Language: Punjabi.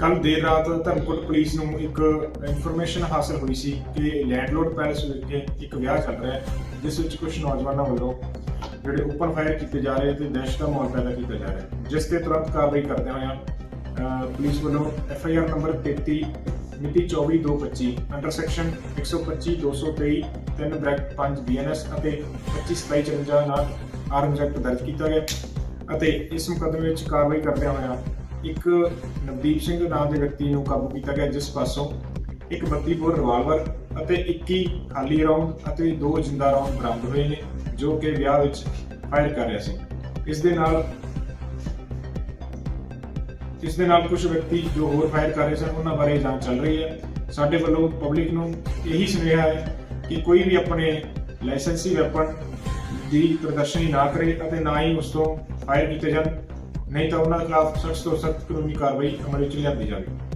ਕੱਲ ਦੇਰ ਰਾਤ ਧਰਮਕੋਟ ਪੁਲਿਸ ਨੂੰ ਇੱਕ ਇਨਫੋਰਮੇਸ਼ਨ ਹਾਸਲ ਹੋਈ ਸੀ ਕਿ ਲੈਂਡਲੋਰਡ ਪੈਲਸ ਵਿਖੇ ਇੱਕ ਵਿਆਹ ਚੱਲ ਰਿਹਾ ਹੈ, ਜਿਸ ਵਿੱਚ ਕੁਝ ਨੌਜਵਾਨਾਂ ਵੱਲੋਂ ਜਿਹੜੇ ਓਪਨ ਫਾਇਰ ਕੀਤੇ ਜਾ ਰਹੇ ਤੇ ਦਹਿਸ਼ਤ ਦਾ ਮਾਹੌਲ ਪੈਦਾ ਕੀਤਾ ਜਾ ਰਿਹਾ ਜਿਸ ਤੇ ਤੁਰੰਤ ਕਾਰਵਾਈ ਕਰਦੇ ਹੋਇਆ ਪੁਲਿਸ ਵੱਲੋਂ ਐਫ ਆਈ ਆਰ ਨੰਬਰ 33 ਮਿਤੀ 24225 ਅੰਡਰ ਸੈਕਸ਼ਨ 125 223 3 ਬ੍ਰੈਕ 5 ਬੀਐਨਐਸ ਅਤੇ 25 57 ਨਾਲ ਆਰਮ ਐਕਟ ਦਰਜ ਕੀਤਾ ਗਿਆ ਅਤੇ ਇਸ ਮੁਕੱਦਮੇ ਵਿੱਚ ਕਾਰਵਾਈ ਕਰਦਿਆਂ ਹੋਇਆ ਇੱਕ ਨਵਦੀਪ ਸਿੰਘ ਨਾਮ ਦੇ ਵਿਅਕਤੀ ਨੂੰ ਕਾਬੂ ਕੀਤਾ ਗਿਆ, ਜਿਸ ਪਾਸੋਂ ਇੱਕ 32 ਬੋਰ ਰਿਵਾਲਵਰ ਅਤੇ 21 ਖਾਲੀ ਰਾਉਂਡ ਅਤੇ ਦੋ ਜਿੰਦਾ ਰਾਉਂਡ ਬਰਾਮਦ ਹੋਏ ਨੇ, ਜੋ ਕਿ ਵਿਆਹ ਵਿੱਚ ਫਾਇਰ ਕਰ ਰਿਹਾ ਸੀ। ਇਸ ਦੇ ਨਾਲ ਇਸ ਦੇ ਨਾਲ ਕੁਝ ਵਿਅਕਤੀ ਜੋ ਹੋਰ ਫਾਇਰ ਕਰ ਰਹੇ ਸਨ, ਉਹਨਾਂ ਬਾਰੇ ਜਾਂਚ ਚੱਲ ਰਹੀ ਹੈ। ਸਾਡੇ ਵੱਲੋਂ ਪਬਲਿਕ ਨੂੰ ਇਹੀ ਸੁਨੇਹਾ ਹੈ ਕਿ ਕੋਈ ਵੀ ਆਪਣੇ ਲਾਇਸੈਂਸੀ ਵੈਪਨ ਦੀ ਪ੍ਰਦਰਸ਼ਨੀ ਨਾ ਕਰੇ ਅਤੇ ਨਾ ਹੀ ਉਸ ਤੋਂ ਫਾਇਰ ਕੀਤੇ ਜਾਣ। ਨਹੀਂ ਤਾਂ ਉਹਨਾਂ ਖਿਲਾਫ ਸਖਤ ਤੋਂ ਸਖਤ ਕਾਨੂੰਨੀ ਕਾਰਵਾਈ ਅਮਲ ਵਿੱਚ ਲਿਆਂਦੀ ਜਾਵੇ